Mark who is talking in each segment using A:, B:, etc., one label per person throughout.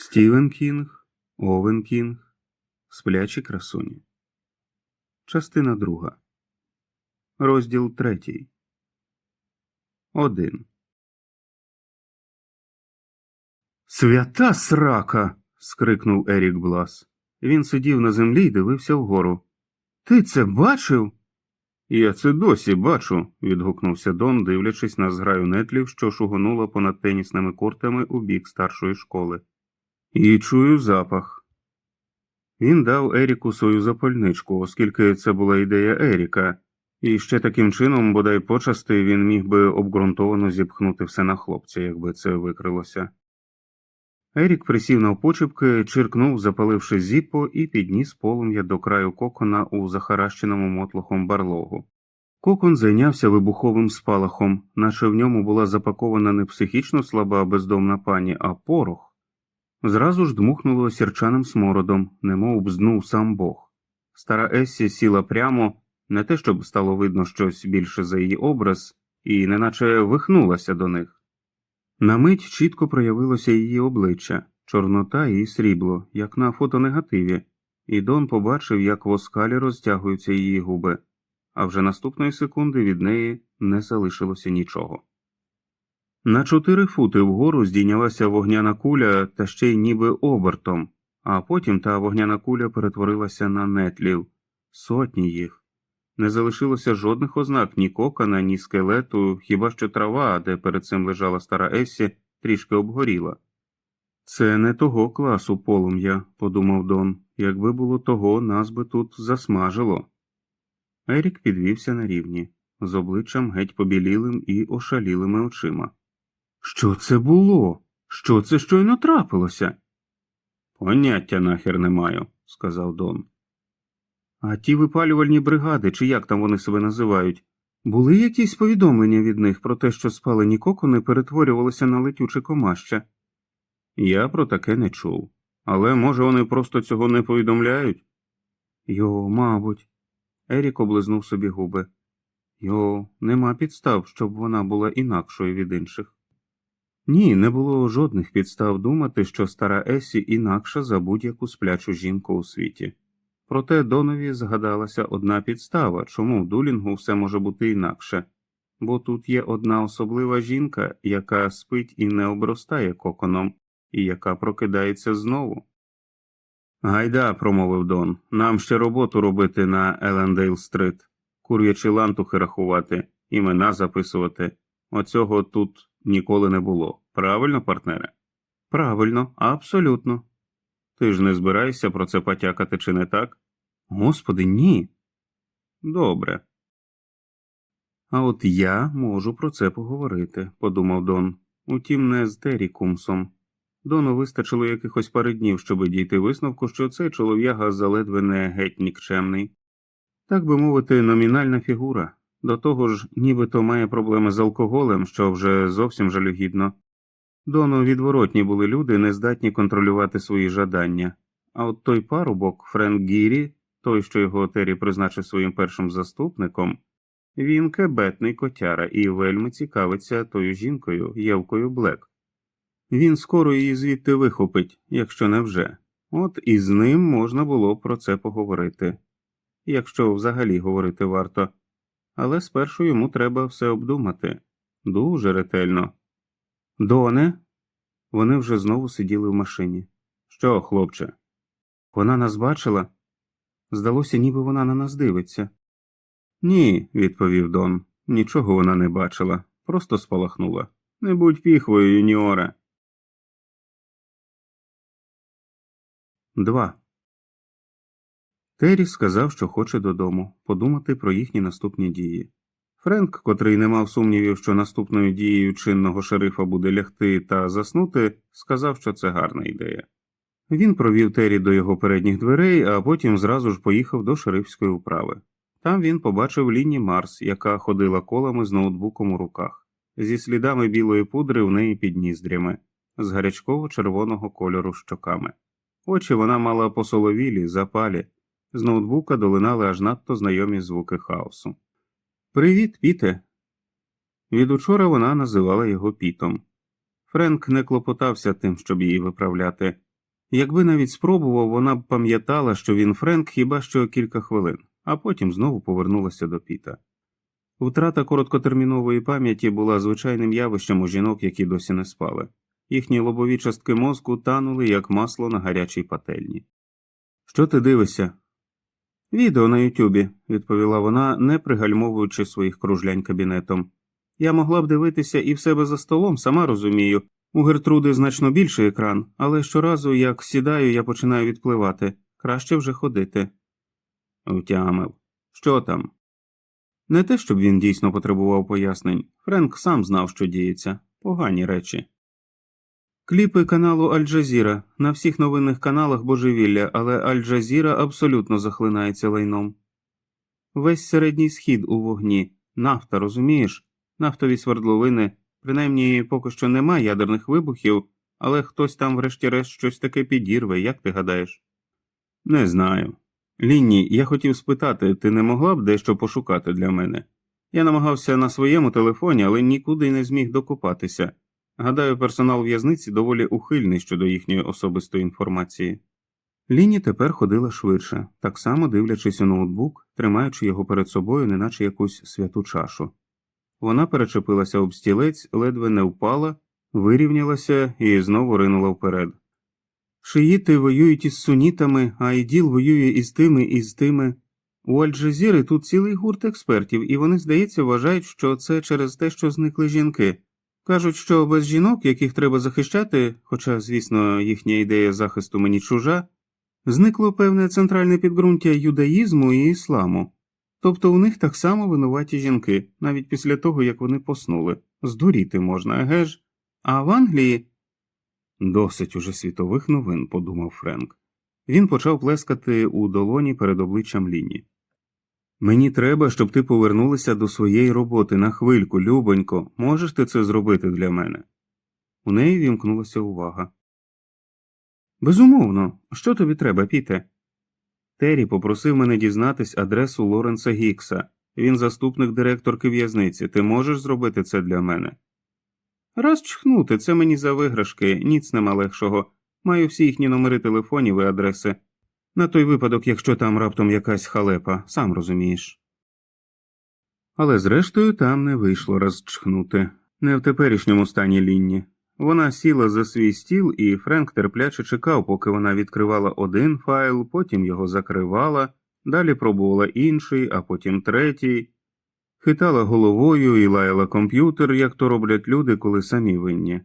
A: Стівен Кінг, Овен Кінг, Сплячі красуні. Частина друга. Розділ третій. Один. Свята срака. скрикнув Ерік Блас. Він сидів на землі і дивився вгору. Ти це бачив? Я це досі бачу. відгукнувся Дон, дивлячись на зграю нетлів, що шугонула понад тенісними кортами у бік старшої школи. І чую запах. Він дав Еріку свою запальничку, оскільки це була ідея Еріка, і ще таким чином, бодай почасти, він міг би обґрунтовано зіпхнути все на хлопця, якби це викрилося. Ерік присів навпочепки, чиркнув, запаливши зіппо, і підніс полум'я до краю кокона у захаращеному мотлохом барлогу. Кокон зайнявся вибуховим спалахом, наче в ньому була запакована не психічно слаба бездомна пані, а порох. Зразу ж дмухнуло осірчаним смородом, немов бзнув сам Бог. Стара Ессі сіла прямо, не те щоб стало видно щось більше за її образ, і неначе вихнулася до них. На мить чітко проявилося її обличчя, чорнота і срібло, як на фотонегативі, і Дон побачив, як в оскалі розтягуються її губи, а вже наступної секунди від неї не залишилося нічого. На чотири фути вгору здійнялася вогняна куля та ще й ніби обертом, а потім та вогняна куля перетворилася на нетлів, сотні їх. Не залишилося жодних ознак ні кокана, ні скелету, хіба що трава, де перед цим лежала стара Ессі, трішки обгоріла. Це не того класу полум'я, подумав Дон, якби було того, нас би тут засмажило. Ерік підвівся на рівні, з обличчям геть побілілим і ошалілими очима. Що це було? Що це щойно трапилося? Поняття нахер не маю, сказав Дон. А ті випалювальні бригади, чи як там вони себе називають, були якісь повідомлення від них про те, що спалені кокони перетворювалися на летюче комаще? Я про таке не чув. Але може вони просто цього не повідомляють? Йо, мабуть. Ерік облизнув собі губи. Йо, нема підстав, щоб вона була інакшою від інших. Ні, не було жодних підстав думати, що стара Есі інакша за будь-яку сплячу жінку у світі. Проте Донові згадалася одна підстава, чому в дулінгу все може бути інакше, бо тут є одна особлива жінка, яка спить і не обростає коконом, і яка прокидається знову. Гайда, промовив Дон, нам ще роботу робити на Елендейл Стрит, кур'ячі лантухи рахувати, імена записувати. Оцього тут ніколи не було. Правильно, партнере? Правильно, абсолютно. Ти ж не збираєшся про це потякати, чи не так? Господи, ні. Добре. А от я можу про це поговорити, подумав Дон. Утім, не з Терікумсом. Дону вистачило якихось пари днів, щоб дійти висновку, що цей чолов'яга заледве не геть нікчемний. Так би мовити, номінальна фігура. До того ж, нібито має проблеми з алкоголем, що вже зовсім жалюгідно. Дону відворотні були люди, не здатні контролювати свої жадання, а от той парубок, Френк Гірі, той, що його Террі призначив своїм першим заступником, він кебетний котяра і вельми цікавиться тою жінкою, Євкою Блек. Він скоро її звідти вихопить, якщо не вже. От і з ним можна було про це поговорити, якщо взагалі говорити варто, але спершу йому треба все обдумати дуже ретельно. Доне, вони вже знову сиділи в машині. Що, хлопче? Вона нас бачила? Здалося, ніби вона на нас дивиться. Ні, відповів Дон. Нічого вона не бачила, просто спалахнула. Не будь піхвою, юніоре. 2. Террі сказав, що хоче додому, подумати про їхні наступні дії. Френк, котрий не мав сумнівів, що наступною дією чинного шерифа буде лягти та заснути, сказав, що це гарна ідея. Він провів Террі до його передніх дверей, а потім зразу ж поїхав до шерифської управи. Там він побачив Ліні Марс, яка ходила колами з ноутбуком у руках, зі слідами білої пудри в неї під ніздрями, з гарячково червоного кольору щоками. Очі вона мала посоловілі, запалі, з ноутбука долинали аж надто знайомі звуки хаосу. Привіт, Піте. Від учора вона називала його Пітом. Френк не клопотався тим, щоб її виправляти, Якби навіть спробував, вона б пам'ятала, що він Френк хіба що кілька хвилин, а потім знову повернулася до Піта. Втрата короткотермінової пам'яті була звичайним явищем у жінок, які досі не спали. Їхні лобові частки мозку танули, як масло на гарячій пательні. Що ти дивишся? Відео на Ютубі, відповіла вона, не пригальмовуючи своїх кружлянь кабінетом. Я могла б дивитися і в себе за столом, сама розумію. У Гертруди значно більший екран, але щоразу, як сідаю, я починаю відпливати. Краще вже ходити. Втямив. Що там? Не те, щоб він дійсно потребував пояснень. Френк сам знав, що діється. Погані речі. Кліпи каналу Аль-Джазіра. На всіх новинних каналах божевілля, але Аль-Джазіра абсолютно захлинається лайном. Весь середній схід у вогні, нафта, розумієш? Нафтові свердловини, принаймні поки що нема ядерних вибухів, але хтось там, врешті-решт, щось таке підірве, як ти гадаєш? Не знаю. Лінні, я хотів спитати, ти не могла б дещо пошукати для мене? Я намагався на своєму телефоні, але нікуди не зміг докопатися. Гадаю, персонал в'язниці доволі ухильний щодо їхньої особистої інформації. Ліні тепер ходила швидше, так само дивлячись у ноутбук, тримаючи його перед собою, неначе якусь святу чашу. Вона перечепилася об стілець, ледве не впала, вирівнялася і знову ринула вперед. Шиїти воюють із сунітами, а іділ воює із тими і з тими. У Аль-Джазіри тут цілий гурт експертів, і вони, здається, вважають, що це через те, що зникли жінки. Кажуть, що без жінок, яких треба захищати, хоча, звісно, їхня ідея захисту мені чужа, зникло певне центральне підґрунтя юдаїзму і ісламу. Тобто у них так само винуваті жінки, навіть після того, як вони поснули. Здуріти можна, еге ж? А в Англії. Досить уже світових новин, подумав Френк. Він почав плескати у долоні перед обличчям Ліні. Мені треба, щоб ти повернулася до своєї роботи на хвильку, любонько, можеш ти це зробити для мене? У неї вімкнулася увага. Безумовно, що тобі треба, Піте? Террі попросив мене дізнатись адресу Лоренса Гікса. Він заступник директорки в'язниці. Ти можеш зробити це для мене? Раз чхнути, це мені за виграшки, ніц нема легшого. Маю всі їхні номери телефонів і адреси. На той випадок, якщо там раптом якась халепа, сам розумієш. Але зрештою там не вийшло розчхнути, не в теперішньому стані лінні. Вона сіла за свій стіл, і Френк терпляче чекав, поки вона відкривала один файл, потім його закривала, далі пробувала інший, а потім третій, хитала головою і лаяла комп'ютер, як то роблять люди, коли самі винні.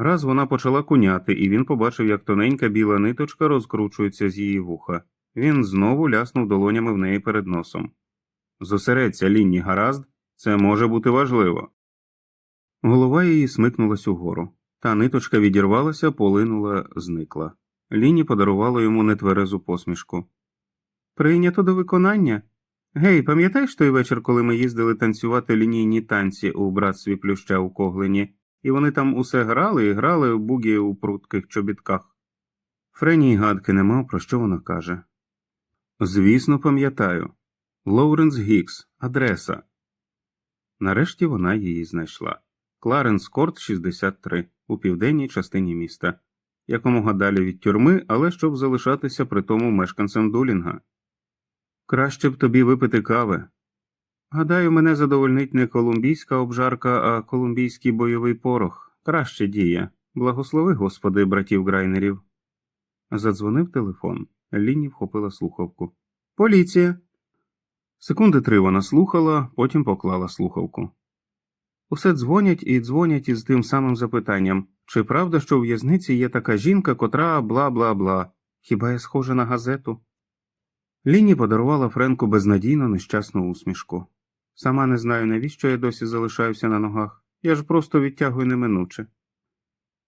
A: Раз вона почала куняти, і він побачив, як тоненька біла ниточка розкручується з її вуха. Він знову ляснув долонями в неї перед носом. Зосередься, лінні, гаразд, це може бути важливо. Голова її смикнулась угору. Та ниточка відірвалася, полинула, зникла. Ліні подарувала йому нетверезу посмішку. Прийнято до виконання. Гей, пам'ятаєш той вечір, коли ми їздили танцювати лінійні танці у братстві плюща у Коглині, і вони там усе грали і грали в бугі у прутких чобітках? Френі й гадки не мав, про що вона каже. Звісно, пам'ятаю. Лоуренс Гікс, адреса. Нарешті вона її знайшла. Кларенс Корт 63 у південній частині міста, якомога далі від тюрми, але щоб залишатися при тому мешканцем Дулінга. Краще б тобі випити кави. Гадаю, мене задовольнить не колумбійська обжарка, а колумбійський бойовий порох. Краще діє. Благослови, господи, братів грайнерів. Задзвонив телефон. Ліні вхопила слухавку. Поліція. Секунди три вона слухала, потім поклала слухавку. Усе дзвонять і дзвонять із тим самим запитанням чи правда, що у в'язниці є така жінка, котра бла бла бла, хіба я схожа на газету? Ліні подарувала Френку безнадійно нещасну усмішку. Сама не знаю, навіщо я досі залишаюся на ногах, я ж просто відтягую неминуче.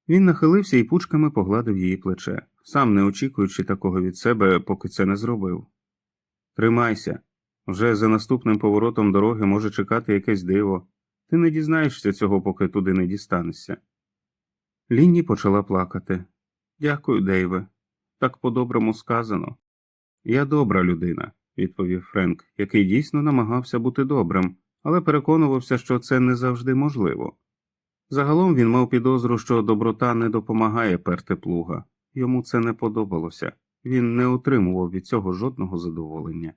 A: Він нахилився і пучками погладив її плече, сам не очікуючи такого від себе, поки це не зробив. Тримайся. Вже за наступним поворотом дороги може чекати якесь диво. Ти не дізнаєшся цього, поки туди не дістанешся. Лінні почала плакати. Дякую, Дейве. Так по-доброму сказано. Я добра людина, відповів Френк, який дійсно намагався бути добрим, але переконувався, що це не завжди можливо. Загалом він мав підозру, що доброта не допомагає перти плуга. Йому це не подобалося, він не отримував від цього жодного задоволення.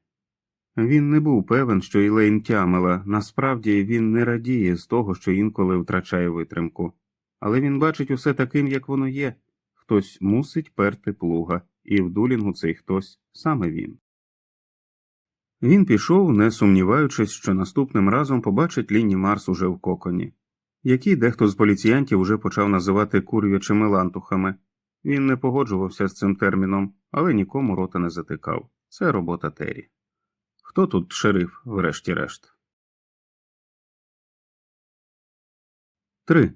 A: Він не був певен, що Ілейн тямила, насправді він не радіє з того, що інколи втрачає витримку, але він бачить усе таким, як воно є хтось мусить перти плуга, і в дулінгу цей хтось саме він. Він пішов, не сумніваючись, що наступним разом побачить Лінні Марс уже в коконі, які дехто з поліціянтів уже почав називати кур'ячими лантухами. Він не погоджувався з цим терміном, але нікому рота не затикав. Це робота Террі. Хто тут шериф, врешті-решт? 3.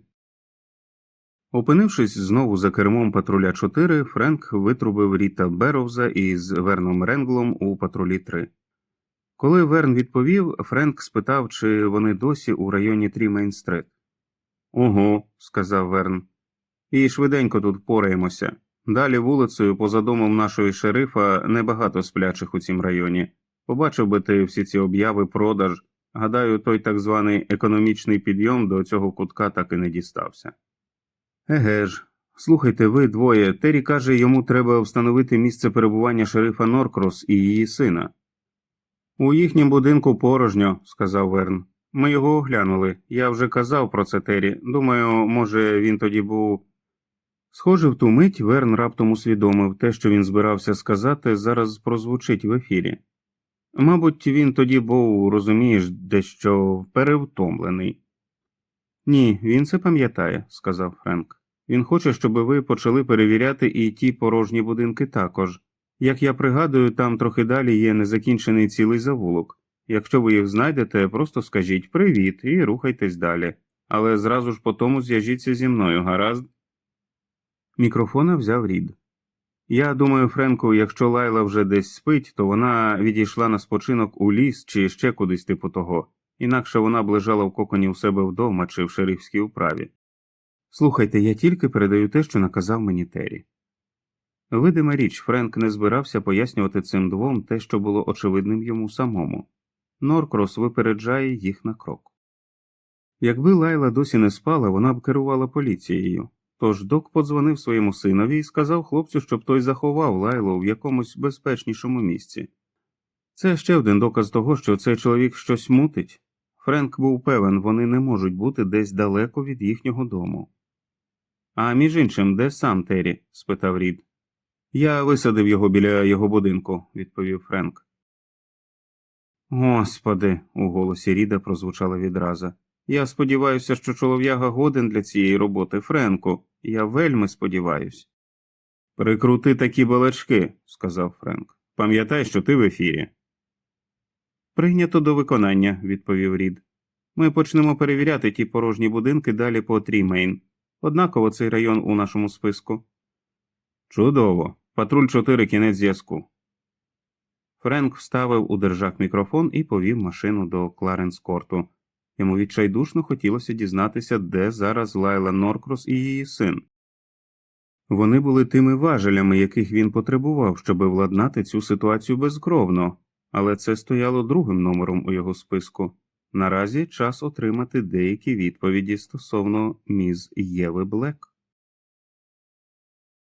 A: Опинившись знову за кермом патруля 4, Френк витрубив Ріта Беровза із Верном Ренглом у патрулі 3. Коли Верн відповів, Френк спитав, чи вони досі у районі Трімейн-стрит. Угу, сказав Верн. І швиденько тут пораємося. Далі вулицею, поза домом нашої шерифа, небагато сплячих у цім районі. Побачив би ти всі ці обяви продаж. Гадаю, той так званий економічний підйом до цього кутка так і не дістався. Еге ж, слухайте, ви двоє. Террі каже, йому треба встановити місце перебування шерифа Норкрос і її сина. У їхнім будинку порожньо, сказав Верн. Ми його оглянули. Я вже казав про це Террі. Думаю, може, він тоді був. Схоже, в ту мить Верн раптом усвідомив те, що він збирався сказати, зараз прозвучить в ефірі. Мабуть, він тоді був, розумієш, дещо перевтомлений. Ні, він це пам'ятає, сказав Френк. Він хоче, щоб ви почали перевіряти і ті порожні будинки також. Як я пригадую, там трохи далі є незакінчений цілий завулок. Якщо ви їх знайдете, просто скажіть привіт і рухайтесь далі. Але зразу ж по тому зв'яжіться зі мною, гаразд. Мікрофона взяв Рід. Я думаю, Френку, якщо Лайла вже десь спить, то вона відійшла на спочинок у ліс чи ще кудись типу того, інакше вона б лежала в коконі у себе вдома чи в шерифській управі. Слухайте, я тільки передаю те, що наказав мені Террі. Видима річ, Френк не збирався пояснювати цим двом те, що було очевидним йому самому. Норкрос випереджає їх на крок. Якби Лайла досі не спала, вона б керувала поліцією. Тож док подзвонив своєму синові і сказав хлопцю, щоб той заховав Лайлу в якомусь безпечнішому місці. Це ще один доказ того, що цей чоловік щось мутить. Френк був певен, вони не можуть бути десь далеко від їхнього дому. А між іншим, де сам Террі? спитав Рід. Я висадив його біля його будинку, відповів Френк. Господи, у голосі Ріда прозвучала відраза. Я сподіваюся, що чолов'яга годен для цієї роботи, Френку. Я вельми сподіваюсь. Прикрути такі балачки, сказав Френк. Пам'ятай, що ти в ефірі. Прийнято до виконання, відповів Рід. Ми почнемо перевіряти ті порожні будинки далі по Трімейн. Однаково цей район у нашому списку. Чудово. Патруль 4 кінець зв'язку. Френк вставив у держак мікрофон і повів машину до Кларенс-корту. Йому відчайдушно хотілося дізнатися, де зараз Лайла Норкрос і її син. Вони були тими важелями, яких він потребував, щоби владнати цю ситуацію безкровно, але це стояло другим номером у його списку. Наразі час отримати деякі відповіді стосовно міз Єви Блек.